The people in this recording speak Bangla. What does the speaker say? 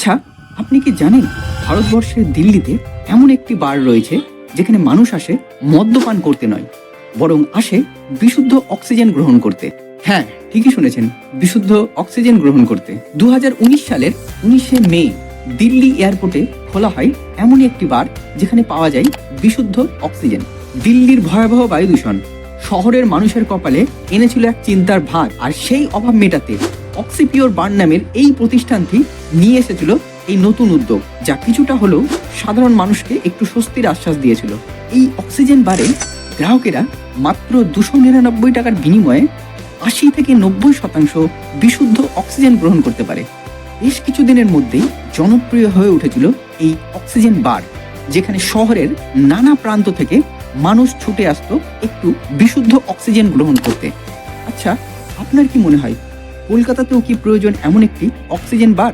আচ্ছা আপনি কি জানেন ভারতবর্ষের দিল্লিতে এমন একটি বার রয়েছে যেখানে মানুষ আসে মদ্যপান করতে নয়, বরং আসে বিশুদ্ধ অক্সিজেন গ্রহণ করতে? হ্যাঁ ঠিকই শুনেছেন, বিশুদ্ধ অক্সিজেন গ্রহণ করতে। দু হাজার উনিশ সালের উনিশে মে দিল্লি এয়ারপোর্টে খোলা হয় এমনই একটি বার যেখানে পাওয়া যায় বিশুদ্ধ অক্সিজেন। দিল্লির ভয়াবহ বায়ু দূষণ শহরের মানুষের কপালে এনেছিল এক চিন্তার ভাগ আর সেই অভাব মেটাতে অক্সিপিওর বার নামের এই প্রতিষ্ঠানটি নিয়ে এসেছিল এই নতুন উদ্যোগ, যা কিছুটা হলেও সাধারণ মানুষকে একটু স্বস্তির আশ্বাস দিয়েছিল। এই অক্সিজেন বারে গ্রাহকেরা মাত্র দুশো নিরানব্বই টাকার বিনিময়ে আশি থেকে নব্বই শতাংশ বিশুদ্ধ অক্সিজেন গ্রহণ করতে পারে। বেশ কিছুদিনের মধ্যেই জনপ্রিয় হয়ে উঠেছিল এই অক্সিজেন বার, যেখানে শহরের নানা প্রান্ত থেকে মানুষ ছুটে আসতো একটু বিশুদ্ধ অক্সিজেন গ্রহণ করতে। আচ্ছা আপনার কি মনে হয় কলকাতাতেও কি প্রয়োজন এমন একটি অক্সিজেন বার?